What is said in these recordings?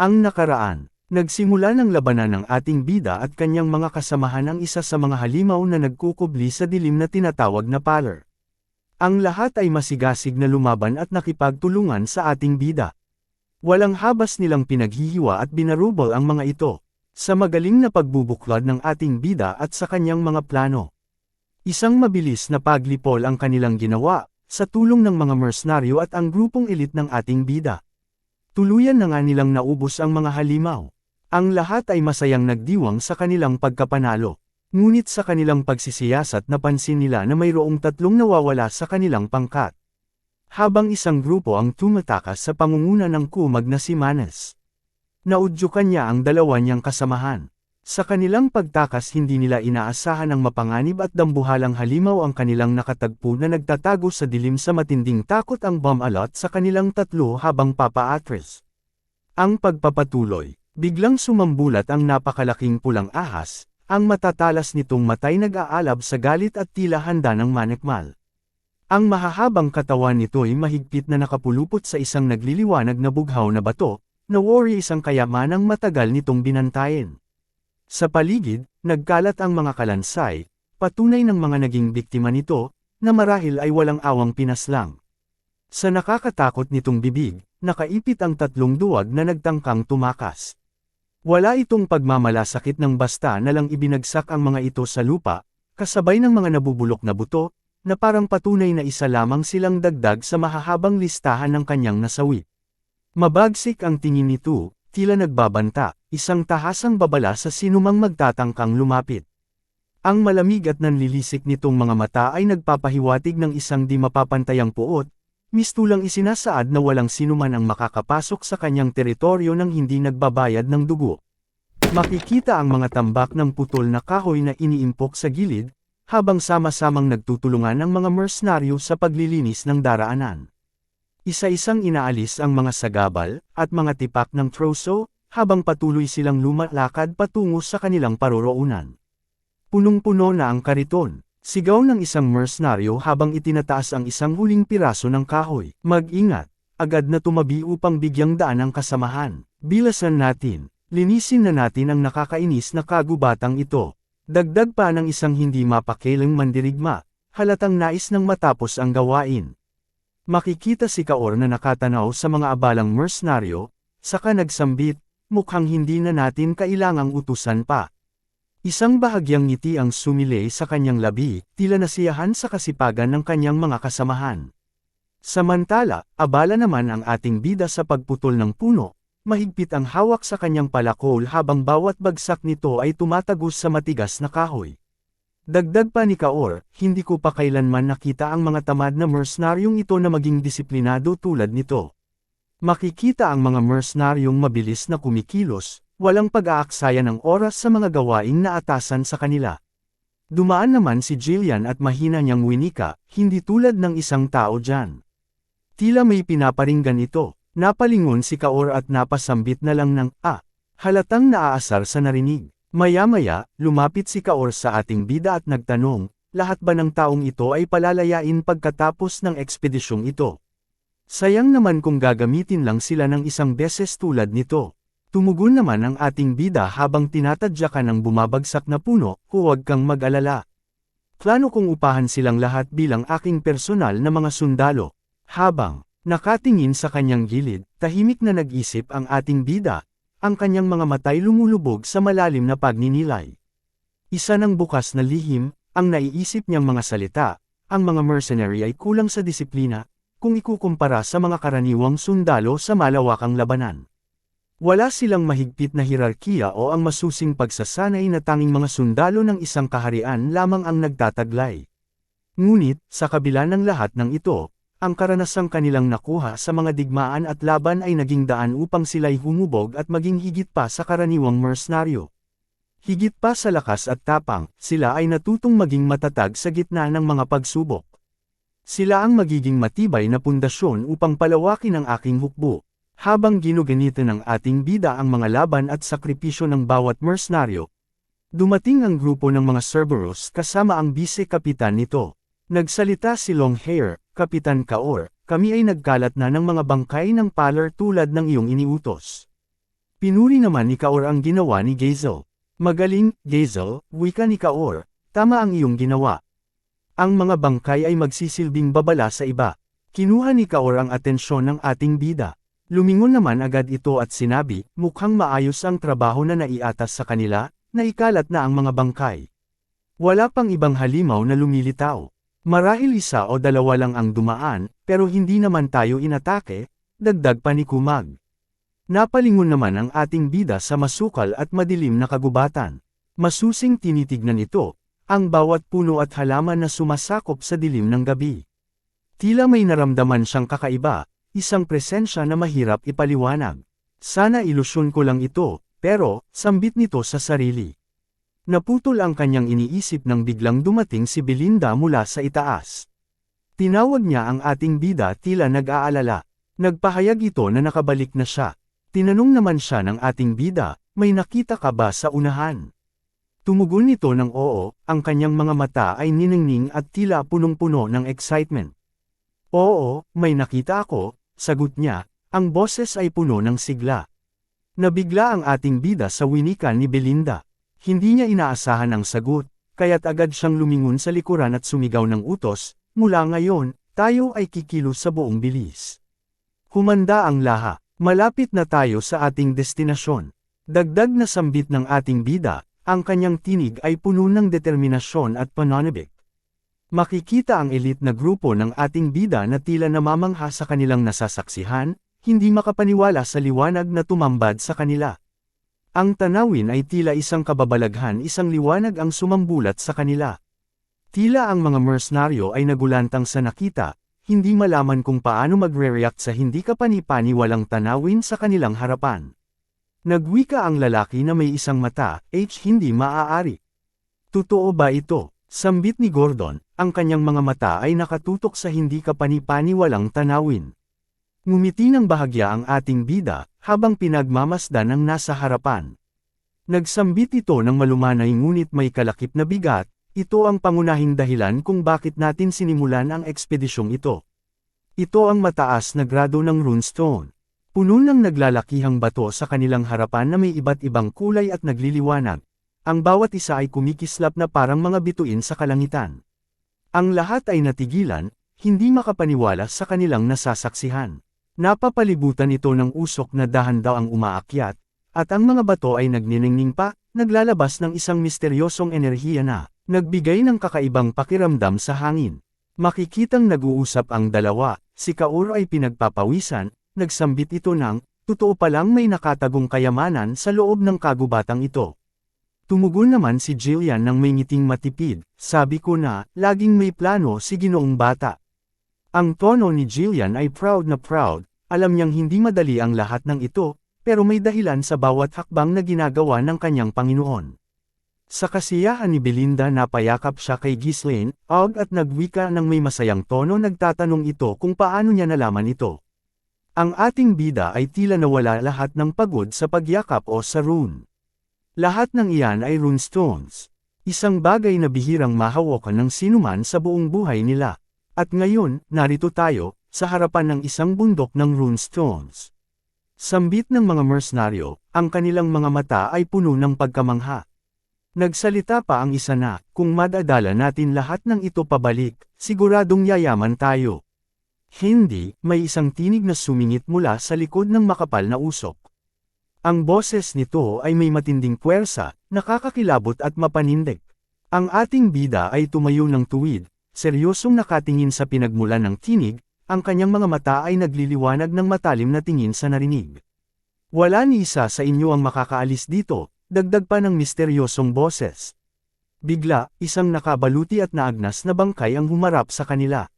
Ang nakaraan, nagsimula ng labanan ng ating bida at kanyang mga kasamahan ang isa sa mga halimaw na nagkukubli sa dilim na tinatawag na paler. Ang lahat ay masigasig na lumaban at nakipagtulungan sa ating bida. Walang habas nilang pinaghihiwa at binarubol ang mga ito, sa magaling na pagbubuklod ng ating bida at sa kanyang mga plano. Isang mabilis na paglipol ang kanilang ginawa, sa tulong ng mga mercenaryo at ang grupong elit ng ating bida. Tuluyan na nga nilang naubos ang mga halimaw. Ang lahat ay masayang nagdiwang sa kanilang pagkapanalo. Ngunit sa kanilang pagsisiyasat napansin nila na mayroong tatlong nawawala sa kanilang pangkat. Habang isang grupo ang tumatakas sa pangunguna ng kumag na si Manes. Naudyukan niya ang dalawa niyang kasamahan. Sa kanilang pagtakas hindi nila inaasahan ang mapanganib at dambuhalang halimaw ang kanilang nakatagpo na nagtatago sa dilim sa matinding takot ang bomb alot sa kanilang tatlo habang papaatras. Ang pagpapatuloy, biglang sumambulat ang napakalaking pulang ahas, ang matatalas nitong matay nag-aalab sa galit at tila handa ng manekmal. Ang mahahabang katawan nito ay mahigpit na nakapulupot sa isang nagliliwanag na bughaw na bato, na worry isang kayamanang matagal nitong binantayin. Sa paligid, nagkalat ang mga kalansay, patunay ng mga naging biktima nito, na marahil ay walang awang pinaslang. Sa nakakatakot nitong bibig, nakaipit ang tatlong duwag na nagtangkang tumakas. Wala itong pagmamalasakit ng basta na lang ibinagsak ang mga ito sa lupa, kasabay ng mga nabubulok na buto, na parang patunay na isa lamang silang dagdag sa mahahabang listahan ng kanyang nasawi. Mabagsik ang tingin nito, tila nagbabanta, isang tahasang babala sa sinumang magtatangkang lumapit. Ang malamig at nanlilisik nitong mga mata ay nagpapahiwatig ng isang di mapapantayang puot, mistulang isinasaad na walang sinuman ang makakapasok sa kanyang teritoryo nang hindi nagbabayad ng dugo. Makikita ang mga tambak ng putol na kahoy na iniimpok sa gilid, habang sama-samang nagtutulungan ang mga mercenaryo sa paglilinis ng daraanan. Isa-isang inaalis ang mga sagabal at mga tipak ng troso, habang patuloy silang lumalakad patungo sa kanilang paroroonan. Punong-puno na ang kariton, sigaw ng isang mercenaryo habang itinataas ang isang huling piraso ng kahoy. Mag-ingat, agad na tumabi upang bigyang daan ang kasamahan. Bilasan natin, linisin na natin ang nakakainis na kagubatang ito. Dagdag pa ng isang hindi mapakilang mandirigma, halatang nais ng matapos ang gawain. Makikita si Kaor na nakatanaw sa mga abalang mercenaryo, saka nagsambit, mukhang hindi na natin kailangang utusan pa. Isang bahagyang ngiti ang sumilay sa kanyang labi, tila nasiyahan sa kasipagan ng kanyang mga kasamahan. Samantala, abala naman ang ating bida sa pagputol ng puno, Mahigpit ang hawak sa kanyang palakol habang bawat bagsak nito ay tumatagos sa matigas na kahoy. Dagdag pa ni Kaor, hindi ko pa kailanman nakita ang mga tamad na mercenaryong ito na maging disiplinado tulad nito. Makikita ang mga mercenaryong mabilis na kumikilos, walang pag-aaksaya ng oras sa mga gawaing na atasan sa kanila. Dumaan naman si Jillian at mahina niyang winika, hindi tulad ng isang tao dyan. Tila may pinaparinggan ito, Napalingon si Kaor at napasambit na lang ng, ah, halatang naaasar sa narinig. Maya-maya, lumapit si Kaor sa ating bida at nagtanong, lahat ba ng taong ito ay palalayain pagkatapos ng ekspedisyong ito? Sayang naman kung gagamitin lang sila ng isang beses tulad nito. Tumugon naman ang ating bida habang tinatadyakan ng bumabagsak na puno, huwag kang mag-alala. Plano kong upahan silang lahat bilang aking personal na mga sundalo. Habang Nakatingin sa kanyang gilid, tahimik na nag-isip ang ating bida, ang kanyang mga matay lumulubog sa malalim na pagninilay. Isa ng bukas na lihim, ang naiisip niyang mga salita, ang mga mercenary ay kulang sa disiplina, kung ikukumpara sa mga karaniwang sundalo sa malawakang labanan. Wala silang mahigpit na hirarkiya o ang masusing pagsasanay na tanging mga sundalo ng isang kaharian lamang ang nagtataglay. Ngunit, sa kabila ng lahat ng ito, ang karanasang kanilang nakuha sa mga digmaan at laban ay naging daan upang sila'y humubog at maging higit pa sa karaniwang mercenaryo. Higit pa sa lakas at tapang, sila ay natutong maging matatag sa gitna ng mga pagsubok. Sila ang magiging matibay na pundasyon upang palawakin ang aking hukbo. Habang ginuganito ng ating bida ang mga laban at sakripisyo ng bawat mercenaryo, dumating ang grupo ng mga Cerberus kasama ang bise-kapitan nito. Nagsalita si Longhair, Kapitan Kaor, kami ay nagkalat na ng mga bangkay ng paler tulad ng iyong iniutos. Pinuri naman ni Kaor ang ginawa ni Gazel. Magaling, Gazel, wika ni Kaor, tama ang iyong ginawa. Ang mga bangkay ay magsisilbing babala sa iba. Kinuha ni Kaor ang atensyon ng ating bida. Lumingon naman agad ito at sinabi, mukhang maayos ang trabaho na naiatas sa kanila, na ikalat na ang mga bangkay. Wala pang ibang halimaw na lumilitaw. Marahil isa o dalawa lang ang dumaan, pero hindi naman tayo inatake, dagdag pa ni Kumag. Napalingon naman ang ating bida sa masukal at madilim na kagubatan. Masusing tinitignan ito, ang bawat puno at halaman na sumasakop sa dilim ng gabi. Tila may naramdaman siyang kakaiba, isang presensya na mahirap ipaliwanag. Sana ilusyon ko lang ito, pero, sambit nito sa sarili. Naputol ang kanyang iniisip nang biglang dumating si Belinda mula sa itaas. Tinawag niya ang ating bida tila nag-aalala. Nagpahayag ito na nakabalik na siya. Tinanong naman siya ng ating bida, may nakita ka ba sa unahan? Tumugon nito ng oo, ang kanyang mga mata ay niningning at tila punong-puno ng excitement. Oo, may nakita ako, sagot niya, ang boses ay puno ng sigla. Nabigla ang ating bida sa winika ni Belinda. Hindi niya inaasahan ang sagot, kaya't agad siyang lumingon sa likuran at sumigaw ng utos, mula ngayon, tayo ay kikilos sa buong bilis. Humanda ang laha, malapit na tayo sa ating destinasyon. Dagdag na sambit ng ating bida, ang kanyang tinig ay puno ng determinasyon at pananabik. Makikita ang elite na grupo ng ating bida na tila namamangha sa kanilang nasasaksihan, hindi makapaniwala sa liwanag na tumambad sa kanila. Ang tanawin ay tila isang kababalaghan isang liwanag ang sumambulat sa kanila. Tila ang mga mercenaryo ay nagulantang sa nakita, hindi malaman kung paano magre-react sa hindi kapani-paniwalang tanawin sa kanilang harapan. Nagwika ang lalaki na may isang mata, H hindi maaari. Totoo ba ito? Sambit ni Gordon, ang kanyang mga mata ay nakatutok sa hindi kapani-paniwalang tanawin. Ngumiti ng bahagya ang ating bida, habang pinagmamasdan ang nasa harapan. Nagsambit ito ng malumanay ngunit may kalakip na bigat, ito ang pangunahing dahilan kung bakit natin sinimulan ang ekspedisyong ito. Ito ang mataas na grado ng runestone. Puno ng naglalakihang bato sa kanilang harapan na may iba't ibang kulay at nagliliwanag. Ang bawat isa ay kumikislap na parang mga bituin sa kalangitan. Ang lahat ay natigilan, hindi makapaniwala sa kanilang nasasaksihan. Napapalibutan ito ng usok na dahan daw ang umaakyat, at ang mga bato ay nagniningning pa, naglalabas ng isang misteryosong enerhiya na, nagbigay ng kakaibang pakiramdam sa hangin. Makikitang nag-uusap ang dalawa, si Kaur ay pinagpapawisan, nagsambit ito ng, totoo palang may nakatagong kayamanan sa loob ng kagubatang ito. Tumugon naman si Jillian ng may ngiting matipid, sabi ko na, laging may plano si ginoong bata. Ang tono ni Jillian ay proud na proud, alam niyang hindi madali ang lahat ng ito, pero may dahilan sa bawat hakbang na ginagawa ng kanyang Panginoon. Sa kasiyahan ni Belinda napayakap siya kay Ghislaine, og at nagwika ng may masayang tono nagtatanong ito kung paano niya nalaman ito. Ang ating bida ay tila nawala lahat ng pagod sa pagyakap o sa rune. Lahat ng iyan ay runestones. Isang bagay na bihirang mahawakan ng sinuman sa buong buhay nila. At ngayon, narito tayo, sa harapan ng isang bundok ng runestones. Sambit ng mga mercenaryo, ang kanilang mga mata ay puno ng pagkamangha. Nagsalita pa ang isa na, kung madadala natin lahat ng ito pabalik, siguradong yayaman tayo. Hindi, may isang tinig na sumingit mula sa likod ng makapal na usok. Ang boses nito ay may matinding puwersa, nakakakilabot at mapanindig. Ang ating bida ay tumayo ng tuwid, seryosong nakatingin sa pinagmulan ng tinig, ang kanyang mga mata ay nagliliwanag ng matalim na tingin sa narinig. Wala ni isa sa inyo ang makakaalis dito, dagdag pa ng misteryosong boses. Bigla, isang nakabaluti at naagnas na bangkay ang humarap sa kanila.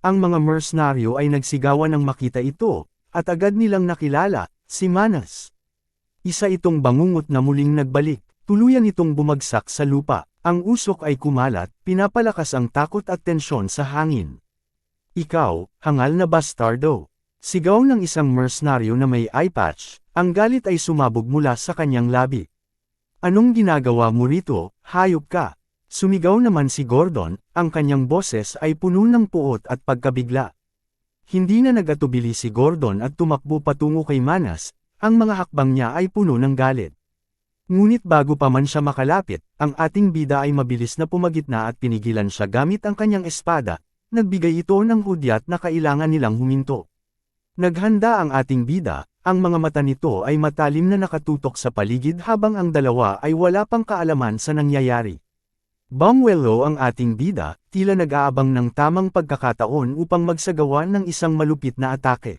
Ang mga mercenaryo ay nagsigawan ng makita ito, at agad nilang nakilala, si Manas. Isa itong bangungot na muling nagbalik, tuluyan itong bumagsak sa lupa, ang usok ay kumalat, pinapalakas ang takot at tensyon sa hangin. Ikaw, hangal na bastardo. Sigaw ng isang mercenaryo na may eye patch, ang galit ay sumabog mula sa kanyang labi. Anong ginagawa mo rito, hayop ka? Sumigaw naman si Gordon, ang kanyang boses ay puno ng puot at pagkabigla. Hindi na nagatubili si Gordon at tumakbo patungo kay Manas, ang mga hakbang niya ay puno ng galit. Ngunit bago pa man siya makalapit, ang ating bida ay mabilis na pumagitna at pinigilan siya gamit ang kanyang espada, nagbigay ito ng hudyat na kailangan nilang huminto. Naghanda ang ating bida, ang mga mata nito ay matalim na nakatutok sa paligid habang ang dalawa ay wala pang kaalaman sa nangyayari. Bangwelo ang ating bida, tila nag-aabang ng tamang pagkakataon upang magsagawa ng isang malupit na atake.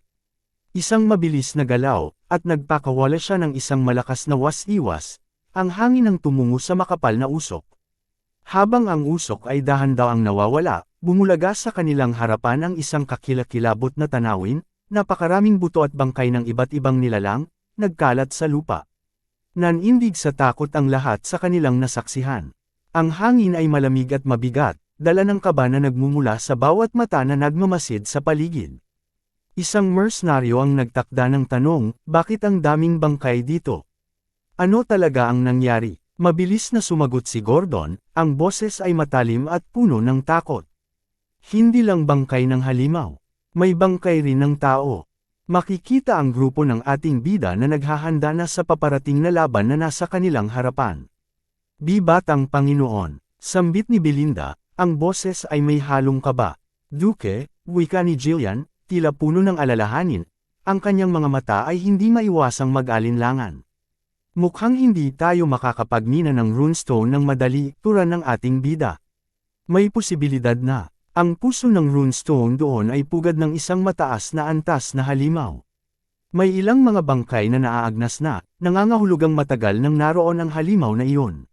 Isang mabilis na galaw, at nagpakawala siya ng isang malakas na was-iwas, ang hangin ang tumungo sa makapal na usok. Habang ang usok ay dahan-dawang nawawala, bumulaga sa kanilang harapan ang isang kakilakilabot na tanawin, napakaraming buto at bangkay ng iba't ibang nilalang, nagkalat sa lupa. Nanindig sa takot ang lahat sa kanilang nasaksihan. Ang hangin ay malamig at mabigat, dala ng kaba na nagmumula sa bawat mata na nagmamasid sa paligid. Isang mercenaryo ang nagtakda ng tanong, bakit ang daming bangkay dito? Ano talaga ang nangyari? Mabilis na sumagot si Gordon, ang boses ay matalim at puno ng takot. Hindi lang bangkay ng halimaw. May bangkay rin ng tao. Makikita ang grupo ng ating bida na naghahanda na sa paparating na laban na nasa kanilang harapan. Di batang Panginoon, sambit ni Belinda, ang boses ay may halong kaba. Duke, wika ni Jillian, tila puno ng alalahanin, ang kanyang mga mata ay hindi maiwasang mag-alinlangan. Mukhang hindi tayo makakapagmina ng runestone ng madali, turan ng ating bida. May posibilidad na, ang puso ng runestone doon ay pugad ng isang mataas na antas na halimaw. May ilang mga bangkay na naaagnas na, nangangahulugang matagal nang naroon ang halimaw na iyon.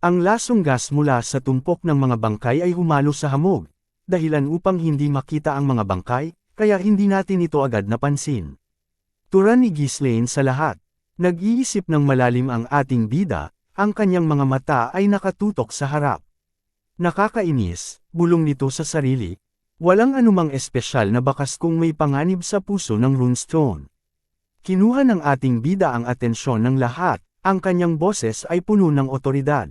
Ang lasong gas mula sa tumpok ng mga bangkay ay humalo sa hamog, dahilan upang hindi makita ang mga bangkay, kaya hindi natin ito agad napansin. Turan ni Ghislaine sa lahat. Nag-iisip ng malalim ang ating bida, ang kanyang mga mata ay nakatutok sa harap. Nakakainis, bulong nito sa sarili, walang anumang espesyal na bakas kung may panganib sa puso ng runestone. Kinuha ng ating bida ang atensyon ng lahat, ang kanyang boses ay puno ng otoridad.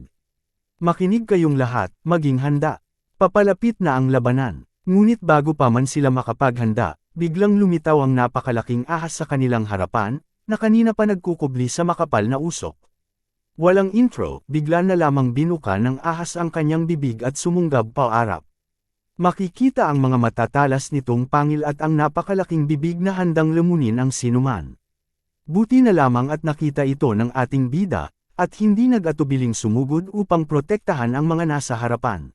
Makinig kayong lahat, maging handa. Papalapit na ang labanan. Ngunit bago pa man sila makapaghanda, biglang lumitaw ang napakalaking ahas sa kanilang harapan, na kanina pa nagkukubli sa makapal na usok. Walang intro, bigla na lamang binuka ng ahas ang kanyang bibig at sumunggab paarap. Makikita ang mga matatalas nitong pangil at ang napakalaking bibig na handang lumunin ang sinuman. Buti na lamang at nakita ito ng ating bida, at hindi nag-atubiling sumugod upang protektahan ang mga nasa harapan.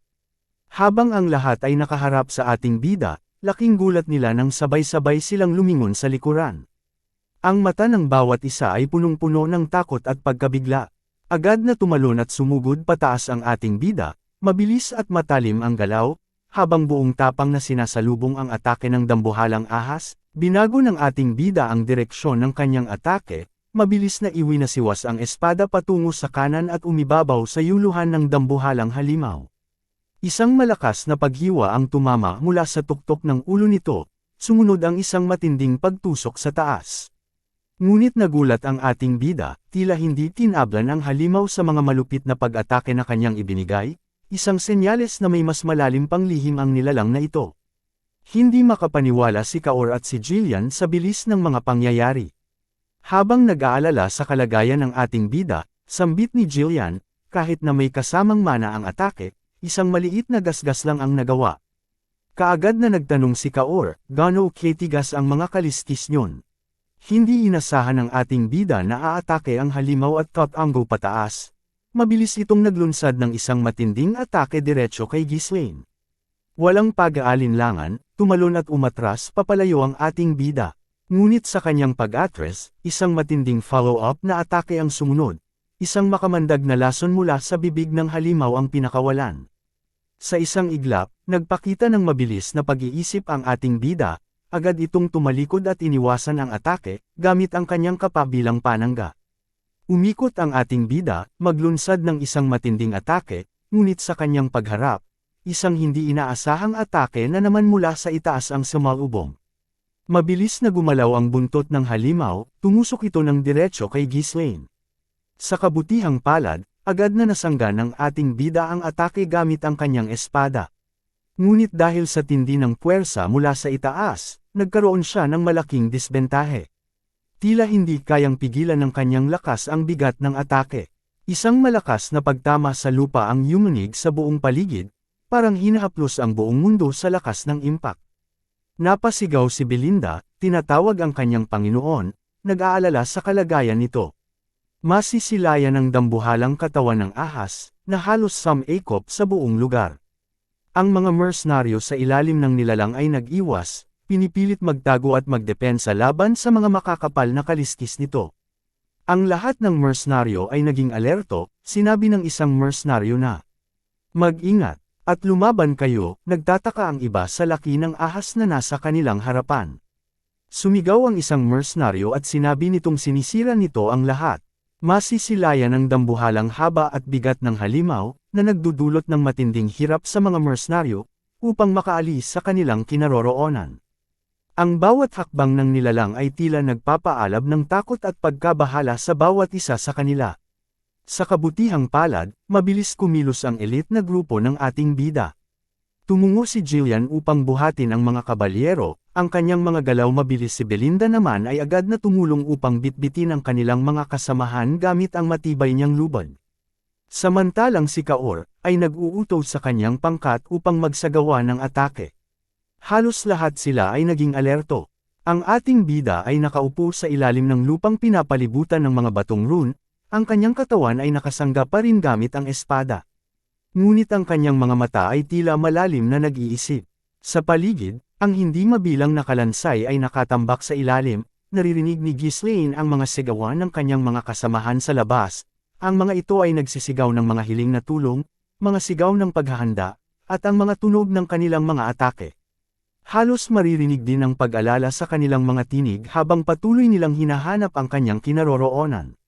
Habang ang lahat ay nakaharap sa ating bida, laking gulat nila nang sabay-sabay silang lumingon sa likuran. Ang mata ng bawat isa ay punong-puno ng takot at pagkabigla. Agad na tumalon at sumugod pataas ang ating bida, mabilis at matalim ang galaw, habang buong tapang na sinasalubong ang atake ng dambuhalang ahas, binago ng ating bida ang direksyon ng kanyang atake, mabilis na iwi na siwas ang espada patungo sa kanan at umibabaw sa yuluhan ng dambuhalang halimaw. Isang malakas na paghiwa ang tumama mula sa tuktok ng ulo nito, sumunod ang isang matinding pagtusok sa taas. Ngunit nagulat ang ating bida, tila hindi tinablan ang halimaw sa mga malupit na pag-atake na kanyang ibinigay, isang senyales na may mas malalim pang lihim ang nilalang na ito. Hindi makapaniwala si Kaor at si Jillian sa bilis ng mga pangyayari. Habang nag-aalala sa kalagayan ng ating bida, sambit ni Jillian, kahit na may kasamang mana ang atake, Isang maliit na gasgas lang ang nagawa. Kaagad na nagtanong si Kaor, gano ketigas ang mga kaliskis nyon. Hindi inasahan ng ating bida na aatake ang halimaw at Tatanggo pataas. Mabilis itong naglunsad ng isang matinding atake diretso kay Ghislaine. Walang pag-aalinlangan, tumalon at umatras papalayo ang ating bida. Ngunit sa kanyang pag-atres, isang matinding follow-up na atake ang sumunod. Isang makamandag na lason mula sa bibig ng halimaw ang pinakawalan. Sa isang iglap, nagpakita ng mabilis na pag-iisip ang ating bida, agad itong tumalikod at iniwasan ang atake, gamit ang kanyang kapabilang panangga. Umikot ang ating bida, maglunsad ng isang matinding atake, ngunit sa kanyang pagharap, isang hindi inaasahang atake na naman mula sa itaas ang sumalubong. Mabilis na gumalaw ang buntot ng halimaw, tumusok ito ng diretsyo kay Ghislaine. Sa kabutihang palad, Agad na nasangga ng ating bida ang atake gamit ang kanyang espada. Ngunit dahil sa tindi ng puwersa mula sa itaas, nagkaroon siya ng malaking disbentahe. Tila hindi kayang pigilan ng kanyang lakas ang bigat ng atake. Isang malakas na pagtama sa lupa ang yumanig sa buong paligid, parang hinahaplos ang buong mundo sa lakas ng impact. Napasigaw si Belinda, tinatawag ang kanyang Panginoon, nag-aalala sa kalagayan nito. Masisilayan ang dambuhalang katawan ng ahas, na halos samekop sa buong lugar. Ang mga mercenaryo sa ilalim ng nilalang ay nag-iwas, pinipilit magtago at magdepensa laban sa mga makakapal na kaliskis nito. Ang lahat ng mercenaryo ay naging alerto, sinabi ng isang mercenaryo na, Mag-ingat, at lumaban kayo, nagtataka ang iba sa laki ng ahas na nasa kanilang harapan. Sumigaw ang isang mercenaryo at sinabi nitong sinisira nito ang lahat. Masisilayan ang dambuhalang haba at bigat ng halimaw, na nagdudulot ng matinding hirap sa mga mercenaryo, upang makaalis sa kanilang kinaroroonan. Ang bawat hakbang ng nilalang ay tila nagpapaalab ng takot at pagkabahala sa bawat isa sa kanila. Sa kabutihang palad, mabilis kumilos ang elite na grupo ng ating bida. Tumungo si Jillian upang buhatin ang mga kabalyero, ang kanyang mga galaw mabilis si Belinda naman ay agad na tumulong upang bitbitin ang kanilang mga kasamahan gamit ang matibay niyang lubad. Samantalang si Kaor, ay nag-uuto sa kanyang pangkat upang magsagawa ng atake. Halos lahat sila ay naging alerto. Ang ating bida ay nakaupo sa ilalim ng lupang pinapalibutan ng mga batong rune, ang kanyang katawan ay nakasangga pa rin gamit ang espada. Ngunit ang kanyang mga mata ay tila malalim na nag-iisip. Sa paligid, ang hindi mabilang na kalansay ay nakatambak sa ilalim, naririnig ni Ghislaine ang mga sigawan ng kanyang mga kasamahan sa labas. Ang mga ito ay nagsisigaw ng mga hiling na tulong, mga sigaw ng paghahanda, at ang mga tunog ng kanilang mga atake. Halos maririnig din ang pag-alala sa kanilang mga tinig habang patuloy nilang hinahanap ang kanyang kinaroroonan.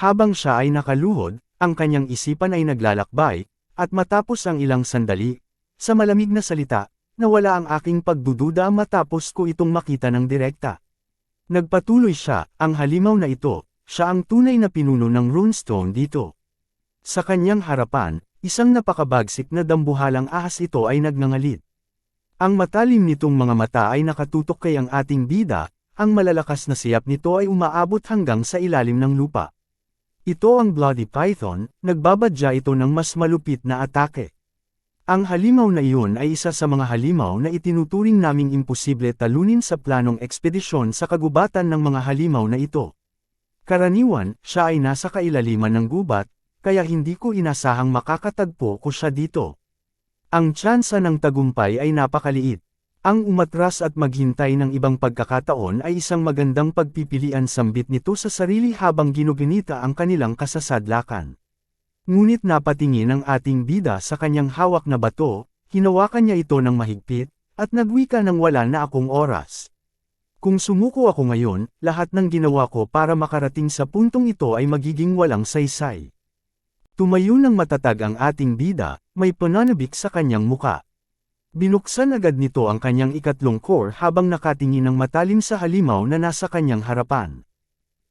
Habang siya ay nakaluhod, ang kanyang isipan ay naglalakbay, at matapos ang ilang sandali, sa malamig na salita, nawala ang aking pagdududa matapos ko itong makita ng direkta. Nagpatuloy siya, ang halimaw na ito, siya ang tunay na pinuno ng runestone dito. Sa kanyang harapan, isang napakabagsik na dambuhalang ahas ito ay nagngangalit. Ang matalim nitong mga mata ay nakatutok kay ang ating bida, ang malalakas na siyap nito ay umaabot hanggang sa ilalim ng lupa. Ito ang Bloody Python, nagbabadya ito ng mas malupit na atake. Ang halimaw na iyon ay isa sa mga halimaw na itinuturing naming imposible talunin sa planong ekspedisyon sa kagubatan ng mga halimaw na ito. Karaniwan, siya ay nasa kailaliman ng gubat, kaya hindi ko inasahang makakatagpo ko siya dito. Ang tsansa ng tagumpay ay napakaliit. Ang umatras at maghintay ng ibang pagkakataon ay isang magandang pagpipilian sambit nito sa sarili habang ginuginita ang kanilang kasasadlakan. Ngunit napatingin ang ating bida sa kanyang hawak na bato, hinawakan niya ito ng mahigpit, at nagwika ng wala na akong oras. Kung sumuko ako ngayon, lahat ng ginawa ko para makarating sa puntong ito ay magiging walang saysay. Tumayo ng matatag ang ating bida, may pananabik sa kanyang muka. Binuksan agad nito ang kanyang ikatlong core habang nakatingin ng matalim sa halimaw na nasa kanyang harapan.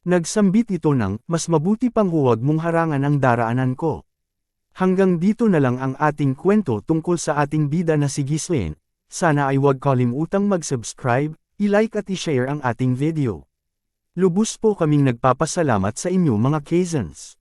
Nagsambit ito ng, mas mabuti pang huwag mong harangan ang daraanan ko. Hanggang dito na lang ang ating kwento tungkol sa ating bida na si Ghislaine, sana ay huwag kalimutang mag-subscribe, i-like at i-share ang ating video. Lubos po kaming nagpapasalamat sa inyo mga Kazans.